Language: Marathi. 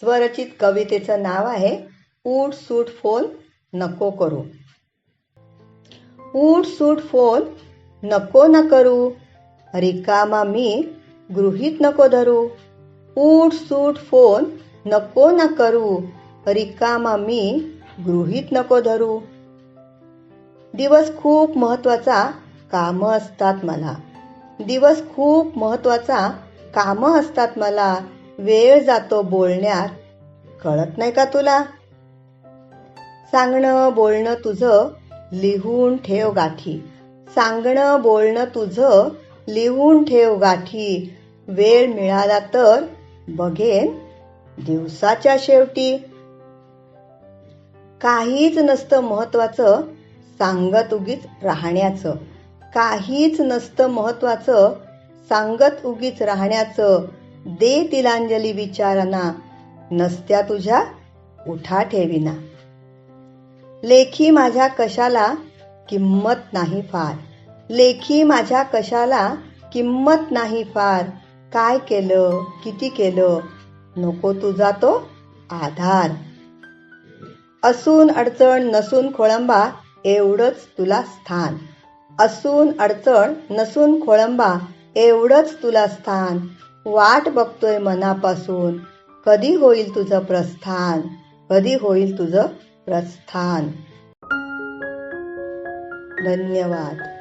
स्वरचित कवितेचं नाव आहे ऊट सूट फोन नको करू. ऊट सूट फोन नको न करू रिकामा मी गृहीत नको धरू. ऊट सूट फोन नको न करू रिकामा मी गृहीत नको धरू. दिवस खूप महत्त्वाचा काम असतात मला. दिवस खूप महत्त्वाचा काम असतात मला. वेळ जातो बोलण्यात. कळत नाही का तुला? सांगणं बोलणं तुझं लिहून ठेव गाठी. सांगणं बोलणं तुझं लिहून ठेव गाठी. वेळ मिळाला तर बघेन दिवसाच्या शेवटी. काहीच नसतं महत्वाचं सांगत उगीच राहण्याचं. काहीच नसतं महत्वाचं सांगत उगीच राहण्याचं. दे तिलांजली विचारना नसत्या तुझ्या उठा ठेविना. लेखी माझ्या कशाला किंमत नाही फार? लेखी माझ्या कशाला किंमत नाही फार? काय केलं किती केलं? नको तुझा तो आधार. असून अडचण नसून खोळंबा एवढंच तुला स्थान. असून अडचण नसून खोळंबा एवढंच तुला स्थान. वाट बघतोय मनापासून. कधी होईल तुझं प्रस्थान? कधी होईल तुझं प्रस्थान? धन्यवाद.